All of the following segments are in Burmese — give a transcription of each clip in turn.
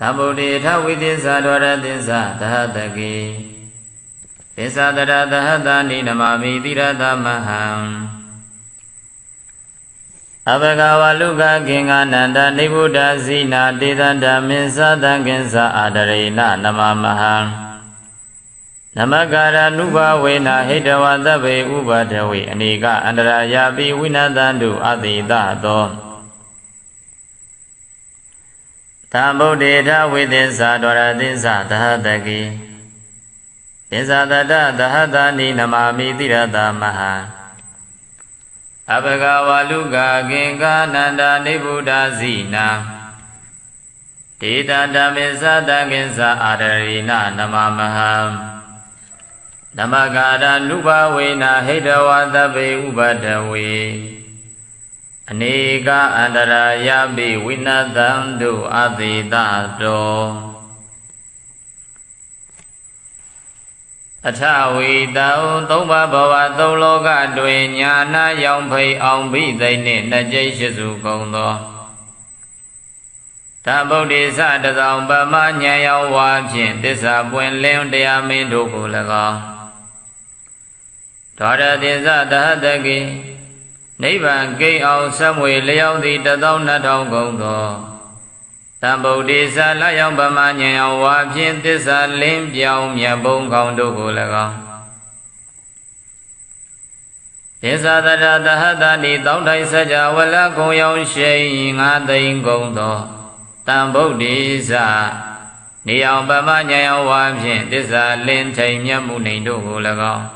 သမ္ဗုဒ္ဓေထဝိသစ္စာဒဝရသစ္စာသဟတကေသစ္စာတရသဟတနိနမမိတိရသမဟံအဘဂဝလုကခင်္ဂနန္ဒနိဗ္ဗုဒ္ဓဇိနာတေသန္တမင်းသတံကင်္စာအာဒရေနနမမဟံနမကာရနုဘဝေနဟိတဝသဗ္ဗေဥပဒဝေအနိကအန္တရာယာပိဝိနတံတုအတိတသော သံဗုဒ္ဓေထဝိသစ္စာဒဝရသစ္စာသဟတကိသစ္စာတတသဟတနိနမမိတိရတမဟံအဘဂဝလုကကင်္ကာနန္ဒနိဗ္ဗုဒ္ဓဇိနာဒေတတမေသတံကင်္စာအာရရိနနမမဟံနမကာရနုဘဝေနာဟိတဝသဗ္ဗေဥပဒဝေ အနေကအန္တရာယပိဝိနတံတုအတိတတောအထဝီတောသုံးပါးဘဝသုံးလောကတွင်ညာနာရောင်ဖိတ်အောင်ပိသိမ့်နှင့်နှစ်ကျိတ်ရှိစုကုန်သောသဗုဒ္ဓေသတသောပမဉာဏ်ရောင်ဝါဖြင့်တစ္ဆာပွင့်လင်းတရားမင်းတို့ကို၎င်းဒေါရတိသသဟတကိ နိဗ္ဗာန်ကိန်းအောင်ဆက်မွေလျောက်သည်တသောနှစ်ထောင်ကုန်သောတံဗုဒ္ဓေသလယောင်ပမဉဏ်အောင်ဝါဖြင့်သစ္စာလင်းပြောင်းမြတ်ဘုံကောင်းတို့ကို၎င်းသစ္စာတရတဟတတိတောင်းထိုင်စကြဝလကုံရောင်ရှိန်ငါသိမ့်ကုန်သောတံဗုဒ္ဓေသနေအောင်ပမဉဏ်အောင်ဝါဖြင့်သစ္စာလင်းထိန်မြတ်မှုနေတို့ကို၎င်း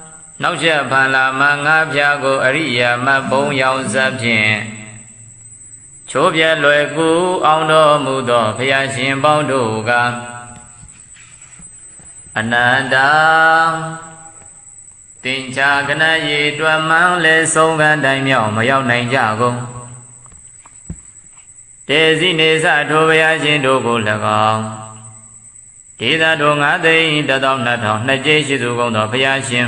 နောက်ချက်ဖန်လာမငါးဖြာကိုအရိယာမဘုံရောင်စပ်ဖြင့်ချိုးပြဲလွယ်ကူအောင်တော်မူသောဘုရားရှင်ပေါင်းတို့ကအနန္တတင်ချာကနရေတွမ်းမှန်းလဲဆုံးကတိုင်းမြောက်မရောက်နိုင်ကြကုန်တေစီနေစထိုဘုရားရှင်တို့ကို၎င်းဒေသတို့ငါသိန်းတသောနှစ်ထောင်နှစ်ကျိရှိသူကုန်သောဘုရားရှင်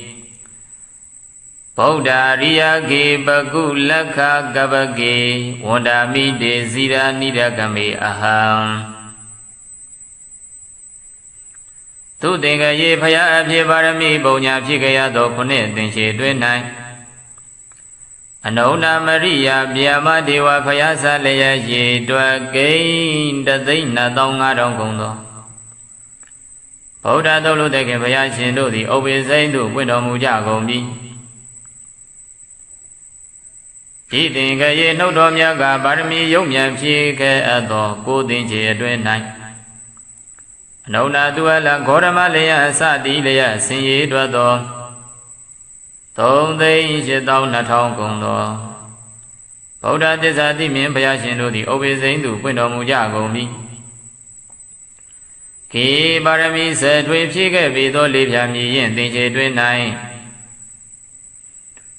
ဗုဒ္ဓရိယကေပကုလက္ခကပကေဝန္ဒာမိတေဇိရာနိရကမေအဟံသူသင်္ကရေဖရာအဖြစ်ပါရမီပုံညာဖြစ်ကြရသောခုနှစ်သင်္ချေတွင်၌အနုဏမရိယဗျာမဒေဝဖရာဆလျက်ရေတွက်ကိန်းတသိန်း2500ကုန်သောဗုဒ္ဓသုလုတခင်ဘုရားရှင်တို့သည်ဥပ္ပေစိမ့်သို့ပွင့်တော်မူကြကုန်ပြီ ဤသင်္ကရေနှုတ်တော်မြတ်ကပါရမီယုံမြန်ဖြည့်ခဲ့အပ်သောကိုသင်္ချေအတွင်း၌အနုနာသူအလဂေါရမလျအစတိလျဆင်ရည်တွသောသုံးသိန်း8200ကုန်သောဗုဒ္ဓသစ္စာတိမြင်ဘုရားရှင်တို့သည်ဩဘေစိန်သူပွင့်တော်မူကြကုန်ပြီခေပါရမီဆယ်ထွေဖြည့်ခဲ့ပြီသောလေးဖြာမြည်ရင်သင်္ချေတွင်၌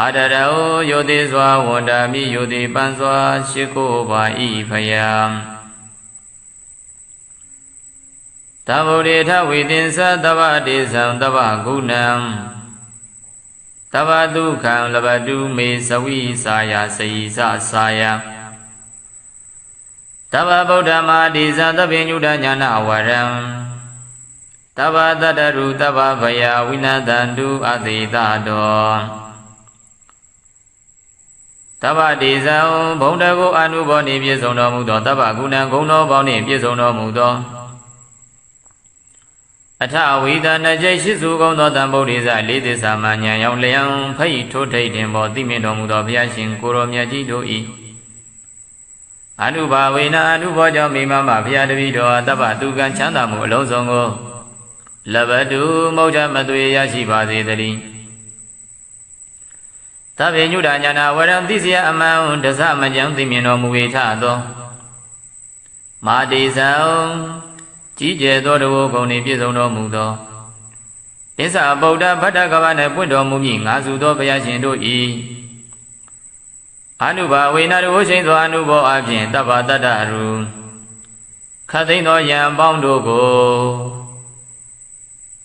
အာဒရဟောယောတိစွာဝန္တာမိယောတိပန်းစွာရှိခိုးပါဤဖယားတဗုဒ္ဓေထဝိသင်္သတဗ္ဗတေသံတဗ္ဗဂုဏံတဗ္ဗဒုက္ခံလဘတုမေသဝိစာယစေယသစာယတဗ္ဗဗုဒ္ဓမာတိဇာသဗ္ဗညုဒညာနာဝရံတဗ္ဗတတ္တရုတဗ္ဗဗယဝိနတန္တုအသေတတော တဗ္ဗတေဇံဘုံတကုအနုဘောနေပြည့်စုံတော်မူသောတဗ္ဗကုဏံဂုဏတော်ပေါင်းနှင့်ပြည့်စုံတော်မူသောအထဝိဒနကြိတ်ရှိစုကုန်သောတံဗုဒ္ဓိဇလေးသစ္စာမဉဏ်ရောက်လျံဖိတ်ထိုးထိတ်တင်ပေါ်သိမြင်တော်မူသောဘုရားရှင်ကိုရောမြတ်ကြီးတို့၏အနုဘာဝေနအနုဘောကြောင့်မိမမဘုရားတပည့်တော်တပ္ပသူကံချမ်းသာမှုအလုံးစုံကိုလဘတုမௌဇမသွေရရှိပါစေတည်း သဗ္ဗညုဒညာနာဝရံသိစယအမှန်တစမကြံသိမြင်တော်မူ၏ထသောမာတိဇံကြီးကျယ်သောတဝဂုံနှင့်ပြည့်စုံတော်မူသောဣစ္ဆာဗုဒ္ဓဗတ္တကဗနှင့်ပွင့်တော်မူမည်ငါစုသောဘုရားရှင်တို့၏အနုဘာဝေနတဝရှိန်သောအနုဘောအဖြင့်တပ္ပတတ္တရူခတ်သိမ်းသောယံပေါင်းတို့ကို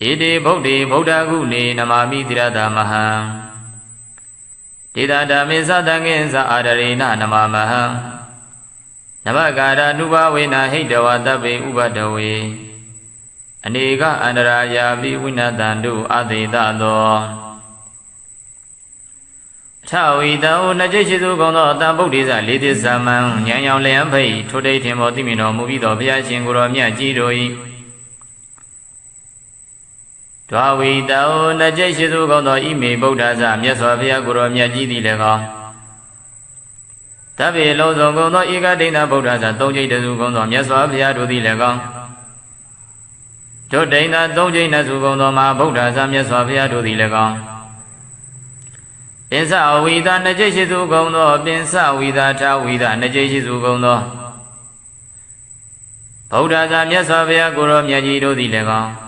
ဣတိဗုဒ္ဓေဗုဒ္ဓကုနေနမာမိတိရတာမဟံဒေတာဓမ္မေသတံငင်္စအာရရေနနမမဟံနမကာရနုဘဝေနဟိတဝတဗ္ဗေဥပဒဝေအနေကအန္တရာယာပိဝိနတံတို့အသေတသောထဝီတံနကြိရှိစုကုန်သောတံဗုဒ္ဓိဇလေးသစ္စာမံဉာဏ်ရောင်လျံဖိတ်ထိုတိတ်ထင်ပေါ်သိမြင်တော်မူပြီးသောဘုရားရှင်ကိုယ်တော်မြတ်ကြီးတို့၏ ဒွာဝီတံနကြိရှိစုကုန်သောဣမေဗုဒ္ဓဇမြတ်စွာဘုရားကိုယ်တော်မြတ်ကြီးသည်လည်းကောင်းတဗ္ဗေလုံးစုံကုန်သောဧကဒိဋ္ဌဗုဒ္ဓဇသုံးကျိတ်တစုကုန်သောမြတ်စွာဘုရားတို့သည်လည်းကောင်းဒုဒိန်သာသုံးကျိန်းနှစုကုန်သောမဟာဗုဒ္ဓဆာမြတ်စွာဘုရားတို့သည်လည်းကောင်းပင်စဝီသာနှစ်ကျိရှိစုကုန်သောပင်စဝီသာထာဝီသာနှစ်ကျိရှိစုကုန်သောဗုဒ္ဓဆာမြတ်စွာဘုရားကိုရောမြတ်ကြီးတို့သည်လည်းကောင်း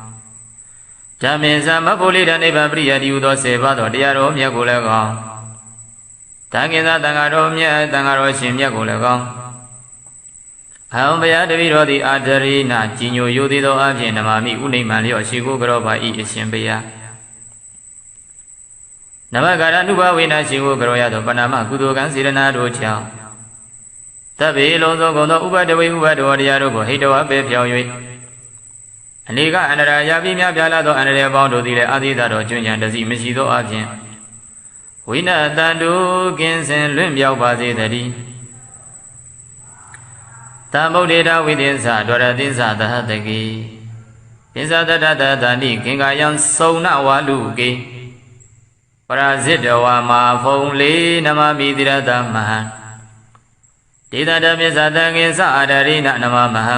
ဓမ္မင်သမဖို့လေးတနိဗ္ဗာန်ပရိယတိဟုသောဆေပါသောတရားတော်မြတ်ကိုလည်းကောင်းတန်ခင်္စတန်ဃာတော်မြတ်တန်ဃာတော်ရှင်မြတ်ကိုလည်းကောင်းအဟံဘုရားတပည့်တော်သည်အာဒရိနာကြီးညိုယိုသည်သောအဖြစ်နမမိဥနိမံလျော့ရှိကိုကြောပါဤအရှင်ဘုရားနမကာရနုဘဝေနရှိကိုကရောရသောပဏာမကုသိုလ်ကံစေရနာတို့ကြောင့်တဗ္ဗေလုံးစုံကုန်သောဥပဒဝေဥပဒဝတရားတို့ကိုဟိတဝပေဖြောင်း၍ အနေကအန္တရာယာပိများပြားလာသောအန္တရာယ်ပေါင်းတို့သည်လည်းအာသီသတော်ကျွမ်းကြံတစီမရှိသောအပြင်ဝိနတန္တုကင်းစင်လွင့်ပြောက်ပါစေတည်းတံဗုဒ္ဓေတဝိသင်္သဒွရသင်္သသဟတကေပင်္စတတတတဏိခင်္ကာယံစုံနဝါလူကေရာဇိတဝါမာဖုံလေးနမမိတိရတမဟံဒေသတမေသတံကိသအာဒရိနနမမဟံ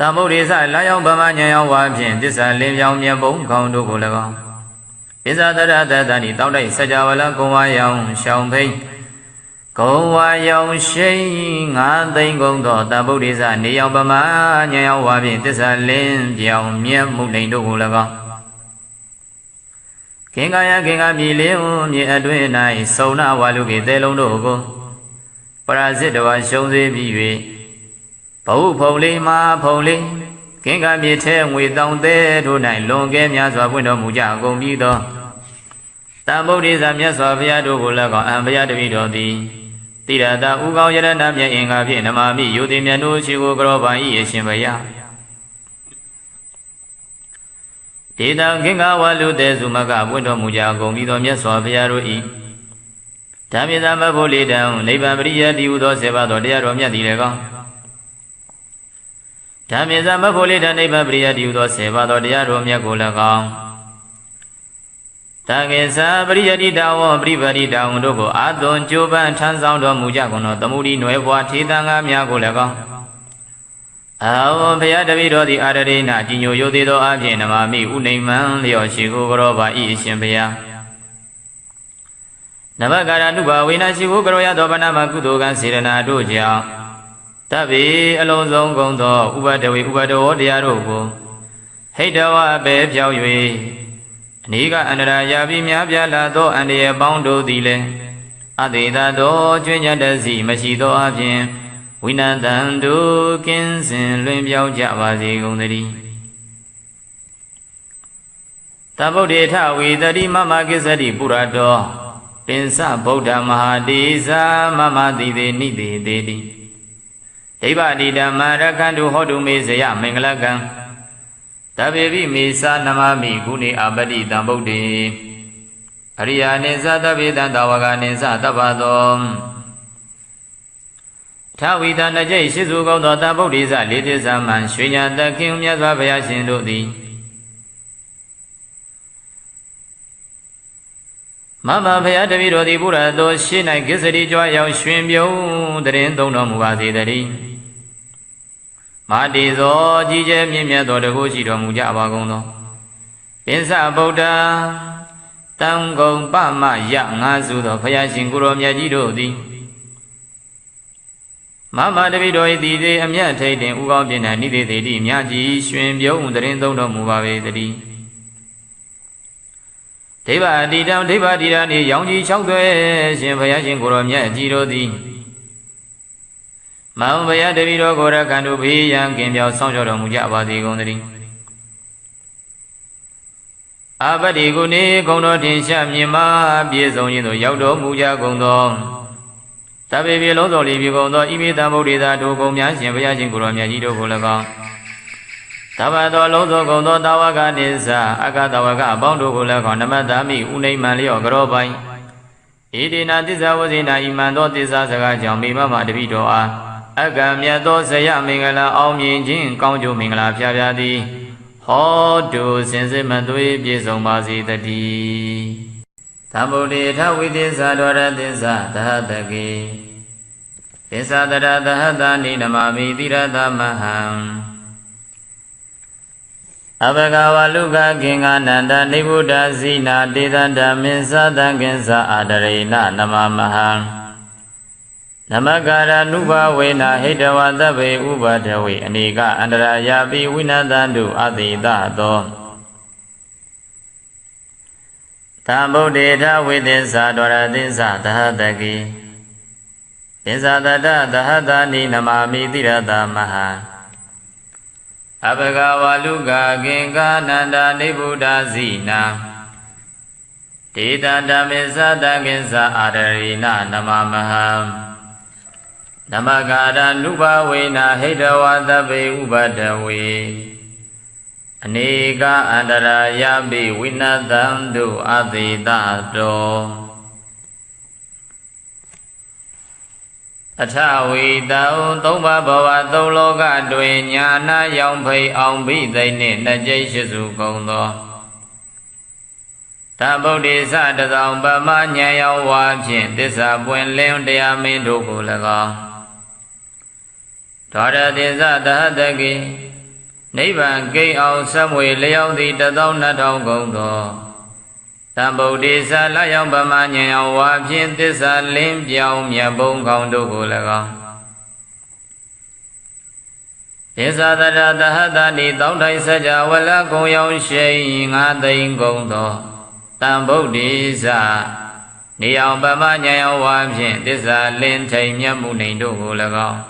တမုဒ္ဒေသလာယောင်ဗမညံယောင်ဝါဖြင့်သစ္စာလင်းပြောင်မြတ်ပုံခေါင်းတို့ကို၎င်းပိဇာတရတတဏိတောက်တိုက်စကြဝဠာကုံဝါယောင်ရှောင်ဖိတ်ကုံဝါယောင်ရှိန်ငါသိမ့်ကုန်သောတဗုဒ္ဒေသနေယောင်ဗမညံယောင်ဝါဖြင့်သစ္စာလင်းပြောင်မြတ်မှုလိန်တို့ကို၎င်းခင်္ကာယခင်္ကာမြေလေးဝမြေအတွင်း၌စုံနာဝါလူကေသဲလုံးတို့ကိုပရာဇစ်တဝါရှုံးစေပြီး၍ ဘဝဖုံလေးမာဖုံလေးခင်္ကာမြေထဲငွေတောင်သေးတို့၌လွန်ကဲများစွာပွင့်တော်မူကြကုန်ပြီးသောတံဗုဒ္ဓေသာမြတ်စွာဘုရားတို့ကိုလည်းကောင်းအံဘုရားတပည့်တော်သည်တိရတာဥကောင်းယရဏမြတ်အင်္ဂါဖြင့်နမာမိယုတိမြတ်တို့ရှိကိုကြောပါ၏အရှင်ဘုရားဒေတံခင်္ဃဝလူတေစုမကပွင့်တော်မူကြကုန်ပြီးသောမြတ်စွာဘုရားတို့၏ဓမ္မသမဖို့လေတံနိဗ္ဗာန်ပရိယတိဟုသောဆေပါတော်တရားတော်မြတ်သည်လည်းကောင်း ဓမ္မသမဖို့လေတံနိဗ္ဗာန်ပရိယတိဟုသောဆေပါတော်တရားတော်မြတ်ကိုလည်းကောင်းတကေသပရိယတိတဝပရိပရိတဝတို့ကိုအာသွန်ကြိုးပမ်းထမ်းဆောင်တော်မူကြကုန်သောသမုဒိနွယ်ဘွားထေသံဃာများကိုလည်းကောင်းအာဝဘုရားတပည့်တော်သည်အာရရိနာကြီးညိုယိုသေးသောအဖြစ်နမမိဥနိမံလျော်ရှိကိုကြောပါဤအရှင်ဘုရားနဘကာရနုဘဝေနရှိကိုကြောရသောဗနာမကုသိုလ်ကံစေရနာတို့ကြောင့် တဗ္ဗေအလုံးစုံကုန်သောဥပဒဝေဥပဒဝေတရားတို့ကိုဟိတဝပဲဖြောက်၍အနိကအန္တရာယာပြီးများပြားလာသောအန္တရာယ်ပေါင်းတို့သည်လည်းအသေးသာသောကျွင်းညတစီမရှိသောအပြင်ဝိနတံတုကင်းစင်လွင်ပြောင်းကြပါစေကုန်သတည်းတဗုဒ္ဓေထဝေတတိမမကိစ္စတိပုရတောပင်စဗုဒ္ဓမဟာတိသာမမတိတိနိတိတေတိ ဒိဗ္ဗတိဓမ္မရခန္တုဟောတုမေဇယမင်္ဂလကံတဗေပိမေသာနမမိကုဏေအပတိတံဗုဒ္ဓေအရိယာနိသတဗေတံတဝကနိသတဗ္ဗသောထဝီတနကြိတ်ရှိစုကောင်းသောတဗုဒ္ဓိစလေးတိသမံရွှေညာတခင်မြတ်စွာဘုရားရှင်တို့သည်မမဘုရားတပည့်တော်သည်ဘုရားတော်ရှေ့၌ကိစ္စရီကြွားရောက်ရွှင်ပြုံးတရင်သုံးတော်မူပါစေတည်း မာတိသောကြီးကျယ်မြင့်မြတ်သောတကုရှိတော်မူကြပါကုန်သောပိစဗုဒ္ဓတံကုံပမယငါစုသောဘုရားရှင်ကိုရောမြတ်ကြီးတို့သည်မမတပိတော်ဤသည်သေးအမြတ်ထိတ်တင်ဥကောင်းပြင်း၌နိသေသေးတိမြတ်ကြီးရွှင်ပြုံးတရင်သုံးတော်မူပါပေတည်းဒိဗ္ဗအတိတံဒိဗ္ဗတိရနေရောင်ကြီး၆သွဲရှင်ဘုရားရှင်ကိုရောမြတ်ကြီးတို့သည် မောင်ဘုရားတပိတော်ကိုရခန္တုဘေးရန်ကင်ပြောင်းဆောင်ကြောတော်မူကြပါစေကုန်သတည်းအပတိကုနေကုံတော်ထင်ရှားမြင်မာပြည့်စုံခြင်းသို့ရောက်တော်မူကြကုန်သောတပေပြေလုံးစုံလီပြေကုန်သောဣမိတံဗုဒ္ဓေသာဒုကုံများရှင်ဘုရားရှင်ကိုရောမြတ်ကြီးတို့ကို၎င်းတဘသောလုံးစုံကုန်သောတာဝကနိစ္စအကတဝကအပေါင်းတို့ကို၎င်းနမတမိဥနိမံလျော့ကြောပိုင်ဣတိနာသစ္စာဝဇိနာဣမံသောသစ္စာစကားကြောင့်မိမမတပိတော်အား အကံမြတ်သောဇယမင်္ဂလာအောင်မြင်ခြင်းကောင်းကျိုးမင်္ဂလာဖျားဖျားသည်ဟောတုစင်စစ်မသွေးပြည့်စုံပါစေတည်းသမ္ဗုဒ္ဓေထဝိသေသဒဝရသစ္စာသဟတကေသစ္စာတရသဟတာနိနမမိတိရသမဟံအဘဂဝလုကခင်္ဂနန္တနိဗ္ဗုဒ္ဓဇိနာတေသန္တမင်းသတံကင်္စအာဒရိဏနမမဟံ နမကာရနုဘဝေနဟိတဝသဗ္ဗေဥပဒဝေအနိကအန္တရာယာပိဝိနတံတုအတိတသောသံဗုဒ္ဓေထဝိသစ္စာဒဝရသစ္စာသဟတကိသစ္စာတတသဟတာနိနမမိတိရတမဟာအဘဂဝါလူကကင်္ကာနန္ဒာနိဗ္ဗုဒ္ဓဇိနာဒေတာဓမ္မေသတကိစ္စအာရရိနနမမဟံ နမကာရနုဘဝေနာဟိတဝသဗ္ဗေဥပဒဝေအနေကအန္တရာယပိဝိနတံတုအသေတတောအထဝီတံသုံးပါးဘဝသုံးလောကတွင်ညာနာရောင်ဖိတ်အောင်ပိသိမ့်နှင့်နှစ်ကြိမ်ရှိစုကုန်သောသဗုဒ္ဓေသတသောပမဉာဏ်ရောင်ဝါဖြင့်တစ္ဆာပွင့်လင်းတရားမင်းတို့ကို၎င်း ဒေါရတိသသဟတကိနိဗ္ဗာန်ဂိတ်အောင်ဆက်မွေလျောက်သည်တသောနှစ်ထောင်ကုန်သောသံဗုဒ္ဓေသလယောင်ပမဉာဏ်ရောင်ဝါဖြင့်တစ္ဆာလင်းပြောင်းမြတ်ဘုံကောင်းတို့ကို၎င်းသေသတရသဟတနိတောင်းထိုင်စကြဝလကုံရောင်ရှိန်ငါသိမ့်ကုန်သောတံဗုဒ္ဓိသနေအောင်ပမဉာဏ်ရောင်ဝါဖြင့်တစ္ဆာလင်းထိန်မြတ်မှုနေတို့ကို၎င်း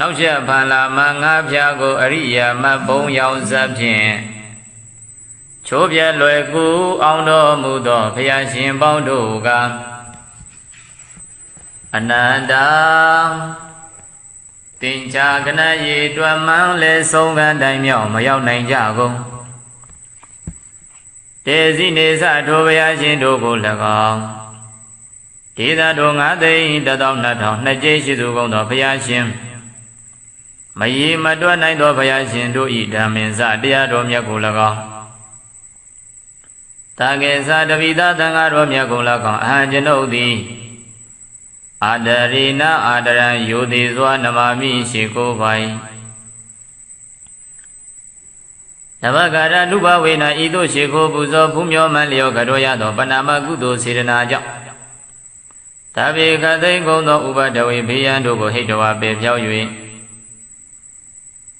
နောက်ချက်ဖန်လာမငါးဖြာကိုအရိယာမဘုံရောင်စပ်ဖြင့်ချိုးပြဲလွယ်ကူအောင်တော်မူသောဘုရားရှင်ပေါင်းတို့ကအနန္တတင်ချာကနရေတွမ်းမှန်းလဲဆုံးကတိုင်းမြောက်မရောက်နိုင်ကြကုန်တေစီနေသထိုဘုရားရှင်တို့ကို၎င်းဒေသတို့ငါသိန်းတသောနှစ်ထောင်နှစ်ကျိရှိသူကုန်သောဘုရားရှင် မရေမတွက်နိုင်သောဘုရားရှင်တို့ဤဓမ္မင်စတရားတော်မြတ်ကို၎င်းတာကေသတပိသသံဃာတော်မြတ်ကို၎င်းအဟံကျွန်ုပ်သည်အာဒရိနအာဒရံယောတိစွာနမမိရှိကိုပိုင်နဘဂရနုဘဝေနာဤသို့ရှိခိုးပူဇော်ဖူးမြော်မှန်လျောကတော်ရသောပဏာမကုသိုလ်စေတနာကြောင့်တဗေကသိကုံသောဥပဒဝေဘေးရန်တို့ကိုဟိတဝါပေဖြောက်၍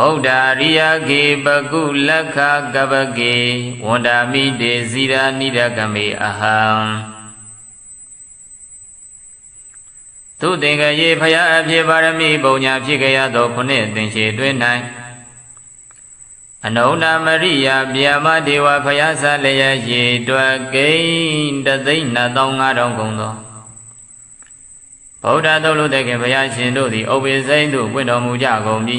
ဗုဒ္ဓရိယကေပကုလက္ခကပကေဝန္ဒာမိတေဇိရာနိရကမေအဟံသူသင်္ကရေဖယားအဖြစ်ပါရမီပုံညာဖြစ်ကြရသောခုနှစ်သင်္ချေတွင်၌အနုဏမရိယဗျာမဒေဝဖယားဆလျက်ရေတွက်ကိန်းတသိန်း2500ကုန်သောဗုဒ္ဓသုလုတေခင်ဘုရားရှင်တို့သည်ဥပ္ပေစိမ့်သို့ပွင့်တော်မူကြကုန်ပြီ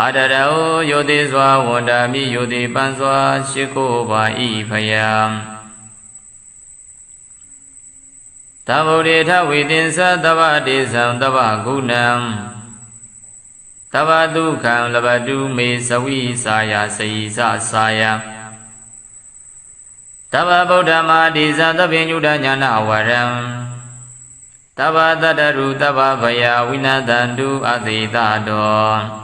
အာတရဟောယောတိစွာဝန္တာမိယောတိပန်စွာရှိခိုးပါဤဖယံတဗုဒ္ဓေထဝေတင်္စသဗ္ဗတေသံသဗ္ဗဂုဏံသဗ္ဗဒုက္ခံလဘတုမေသဝိစာယစေယသစာယတဗ္ဗဗုဒ္ဓမာတိဇာသဗ္ဗညုဒညာနာဝရံတဗ္ဗတတ္တရုတဗ္ဗဗယဝိနတန္တုအသေတတော်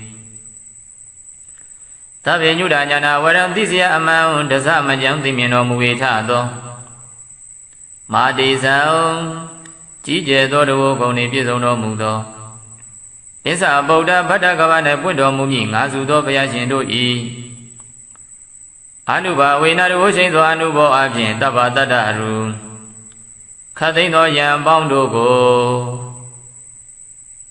သဗ္ဗညုဒညာနာဝရံသိစယအမှန်တစမကြံသိမြင်တော်မူ၏ထသောမာတိဇံကြီးကျယ်သောတဝဂုံနှင့်ပြည့်စုံတော်မူသောဣစ္ဆဗုဒ္ဓဗတ္တကဗနှင့်ပွင့်တော်မူမည်ငါစုသောဘုရားရှင်တို့၏အနုဘာဝေနတဝရှိန်သောအနုဘောအဖြင့်တပ္ပတတ္တရူခတ်သိမ်းသောယံပေါင်းတို့ကို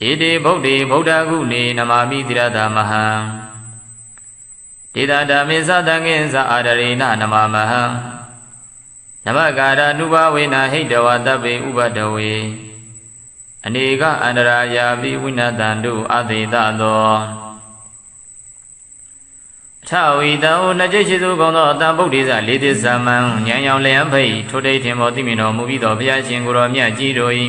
ဣတိဗုဒ္ဓေဗုဒ္ဓကုနေနမာမိတိရတာမဟံဒေတာဓမ္မေသတံငင်္စအာဒရေနနမမဟံနမကာရနုဘဝေနဟိတဝတဗ္ဗေဥပဒဝေအနေကအန္တရာယာပိဝိနတံတို့အသေတသောထဝီတံနှကျိရှိစုကုန်သောအတံဗုဒ္ဓိဇလေးသစ္စာမံဉာဏ်ရောင်လျံဖိတ်ထိုတိတ်ထင်ပေါ်သိမြင်တော်မူပြီးသောဘုရားရှင်ကိုယ်တော်မြတ်ကြီးတို့၏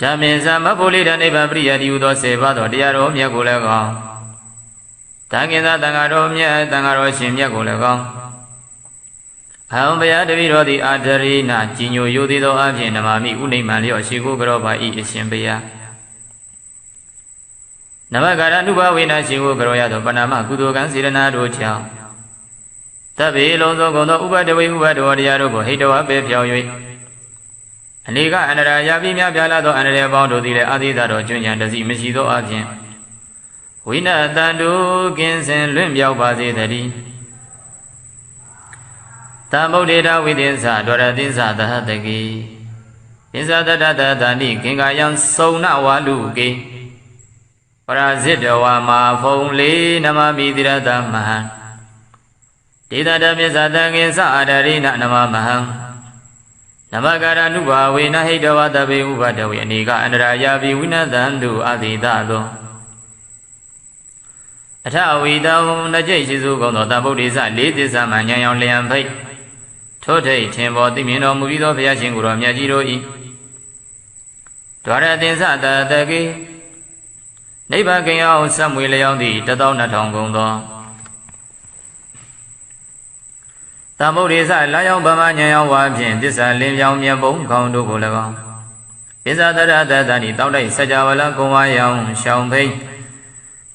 ဓမ္မင်သမဖို့လေးတနိဗ္ဗာန်ပရိယတိဟုသောဆေပါသောတရားတော်မြတ်ကိုလည်းကောင်းတန်ခင်္စတန်ဃာတော်မြတ်တန်ဃာတော်ရှင်မြတ်ကိုလည်းကောင်းအဟံဘုရားတပည့်တော်သည်အာဒရိနာကြီးညိုယိုသေးသောအဖြစ်နမမိဥနိမံလျော့ရှိကိုကြောပါဤအရှင်ဘုရားနမကာရအနုဘဝေနရှင်ကိုကြောရသောပဏာမကုသိုလ်ကံစေရနာတို့ကြောင့်တဗ္ဗေလုံးစုံကုန်သောဥပဒဝေဥပဒေဝတရားတို့ကိုဟိတဝပေဖြောင်း၍ အနေကအန္တရာယာပြီးများပြားလာသောအန္တရာယ်ပေါင်းတို့သည်လည်းအာသီသတော်ကျွဉ္ဉံတစီမရှိသောအပြင်ဝိနတန်တုကင်းစင်လွင့်ပြောက်ပါစေတည်းတံဗုဒ္ဓေတဝိသင်္သဒရသင်္သသဟတကိသင်္သတတတတဏိကင်္ကာယံစုံနဝါလူကေပရာဇိတဝါမာဖုံလေးနမမိတိရတမဟံဒေသတမြစ္ဆတံငင်္စအာဒရိနနမမဟံ နမကာရနုဘာဝေနဟိတဝတဘေဥပဒဝေအနေကအန္တရာယာပိဝိနသံတုအတိတသောအထဝီတံနကြိတ်ရှိစုကုန်သောတဗုဒ္ဓိစလေးသစ္စာမှဉာဏ်ရောင်လျံဖိတ်ထို့ထိတ်ထင်ပေါ်သိမြင်တော်မူပြီးသောဘုရားရှင်ကိုယ်တော်မြတ်ကြီးတို့၏ဒွါရသင်္စတတကေနိဗ္ဗာန်ကင်အောင်ဆက်မွေလျောင်းသည့်တသောနှစ်ထောင်ကုန်သော တမုဒ္ဒေသလာယောင်ဗမညံယောင်ဝါဖြင့်သစ္စာလင်းပြောင်မြတ်ပုံခေါင်းတို့ကို၎င်းပစ္ဆတရတတတိတောက်တိုက်စကြဝဠာကုံဝါယောင်ရှောင်ဖိတ်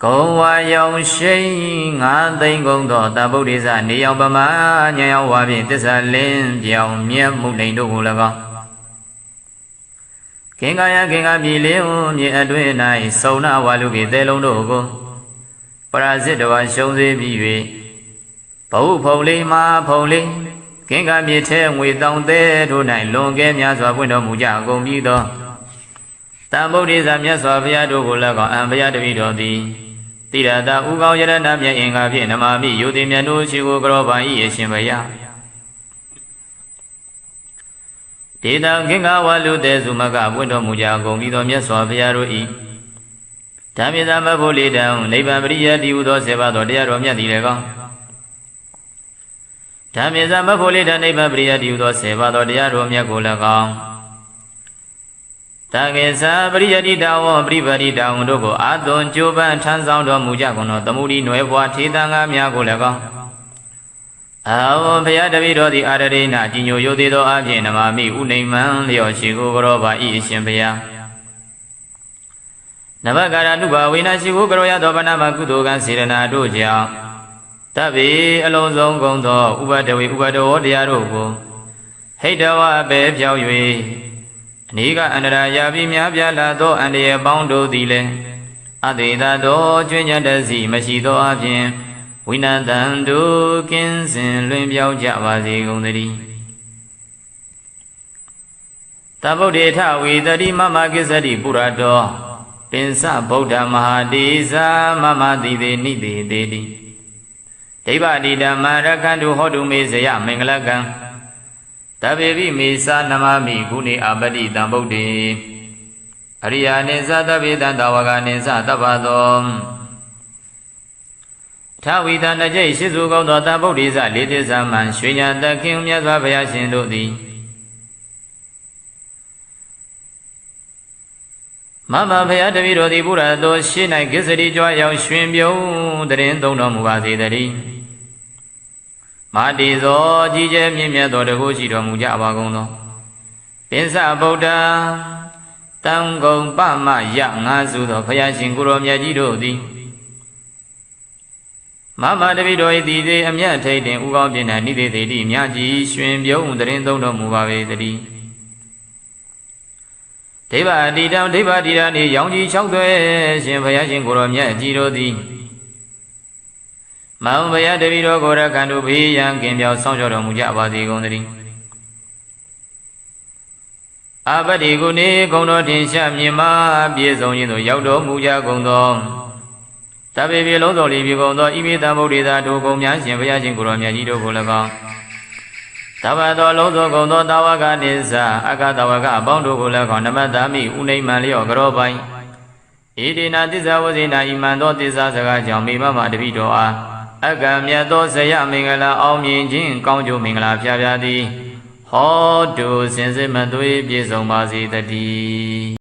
ကုံဝါယောင်ရှိန်ငါသိမ့်ကုန်သောတဗုဒ္ဓေသနေယောင်ပမညံယောင်ဝါဖြင့်သစ္စာလင်းပြောင်မြတ်မှုနှိမ်တို့ကို၎င်းခင်္ကာယခင်္ကာပြည်လေးဟုမြေအတွင်း၌စုံနာဝါလူကေသဲလုံးတို့ကိုပရာဇစ်တဝါရှုံးစေပြီး၍ ဘဝဖုံလေးမာဖုံလေးခင်္ကာမြေထဲငွေတောင်သေးတို့၌လွန်ကဲများစွာပွင့်တော်မူကြကုန်ပြီးသောတံဗုဒ္ဓေဇာမြတ်စွာဘုရားတို့ကိုလည်းကောအံဘုရားတပည့်တော်သည်တိရတာဥကောင်းယရဏမြတ်အင်္ဂါဖြင့်နမာမိယုတိမြတ်တို့ရှိကိုကြောပါ၏အရှင်ဘုရားဒေတံခင်္ဃဝလူတေစုမကပွင့်တော်မူကြကုန်ပြီးသောမြတ်စွာဘုရားတို့၏ဓမ္မသမဖို့လေတံနိဗ္ဗာန်ပရိယတိဟုသောဆေပါတော်တရားတော်မြတ်သည်လည်းကောင်း ဓမ္မသမဖို့လေတံနိဗ္ဗာန်ပရိယတိဟုသောဆေပါတော်တရားတော်မြတ်ကိုလည်းကောင်းတကေသာပရိယတိတဝပရိပရိတဝတို့ကိုအာသွန်ကြိုးပမ်းထမ်းဆောင်တော်မူကြကုန်သောသမုဒိနွယ်ဘွားထေသံဃာများကိုလည်းကောင်းအာဝဘုရားတပည့်တော်သည်အာရရိနာကြီးညိုယုသေးသောအပြင်နမမိဥနိမံလျော်ရှိကိုကရောပါဤအရှင်ဘုရားနဘကာရနုဘဝိနာရှိကိုကရောရသောဗနာမကုသိုလ်ကံစေရနာတို့ကြောင့် တဗ္ဗေအလုံးစုံကုန်သောဥပဒဝေဥပဒဝတရားတို့ကိုဟိတဝပဲဖြောက်၍အနိကအန္တရာယာပြီးများပြားလာသောအန္တရာယ်ပေါင်းတို့သည်လည်းအတေသာသောကျွင်းညတစီမရှိသောအပြင်ဝိနတံတို့ကင်းစင်လွင်ပြောင်းကြပါစေကုန်သတည်းတဗုဒ္ဓေထဝေတတိမမကိစ္စတိပုရတောပင်စဗုဒ္ဓမဟာတိဇာမမတိတေနိတိတေတိ ဒိဗ္ဗတိဓမ္မရခန္တုဟောတုမေဇယမင်္ဂလကံတဗေပိမေသာနမမိဂုဏေအပတိတံဗုဒ္ဓေအရိယာနိသတဗေတံတဝကနိသတပ္ပသောထဝီတနကြိတ်ရှိစုကောင်းသောတဗုဒ္ဓိဇလေးသစ္စာမှန်ရွှေညာတခင်မြတ်စွာဘုရားရှင်တို့သည် မမဘုရားတပည့်တော်သည်ဘုရားတော်ရှေ့၌ကိစ္စရီကြွားရောက်ရွှင်ပြုံးတရင်သုံးတော်မူပါစေတည်းမာတိဇောကြီးကျယ်မြင့်မြတ်သောတကုရှိတော်မူကြပါကုန်သောပင်စဗုဒ္ဓတံကုံပမယငါစုသောဘုရားရှင်ကိုရောမြတ်ကြီးတို့သည်မမတပိတော်ဤသည်သေးအမြတ်ထိတ်တင်ဥကောင်းပြင်း၌နိသေသေးတိမြတ်ကြီးရွှင်ပြုံးတရင်သုံးတော်မူပါပေတည်း ဒိဗ္ဗအတိတံဒိဗ္ဗတိရနေရောင်ကြီး၆သွဲရှင်ဘုရားရှင်ကိုရောမြတ်ကြီးတို့သည်မောင်ဘုရားတပိတော်ကိုရခန္တုဘေးရန်ကင်ပြောင်းဆောင်ကြောတော်မူကြပါစေကုန်သတည်းအပတိကုနေဂုံတော်ထင်ရှားမြင်မာပြည့်စုံခြင်းသို့ရောက်တော်မူကြကုန်သောတပေပြေလုံးတော်လီပြေကုန်သောဣမိတံဗုဒ္ဓေသာတို့ကုံများရှင်ဘုရားရှင်ကိုရောမြတ်ကြီးတို့ကို၎င်း တဘသောလုံးသောကုံသောတာဝကနိစ္စအကတဝကအပေါင်းတို့ကို၎င်းနမတ္တမိဥနိမံလျော့ကြောပိုင်ဣတိနာသစ္စာဝဇိနာဣမံသောသစ္စာစကားကြောင့်မိမမတပိတော်အားအကံမြတ်သောဇယမင်္ဂလာအောင်မြင်ခြင်းကောင်းကျိုးမင်္ဂလာဖျားဖျားသည်ဟောတုစင်စစ်မသွေးပြည့်စုံပါစေတည်း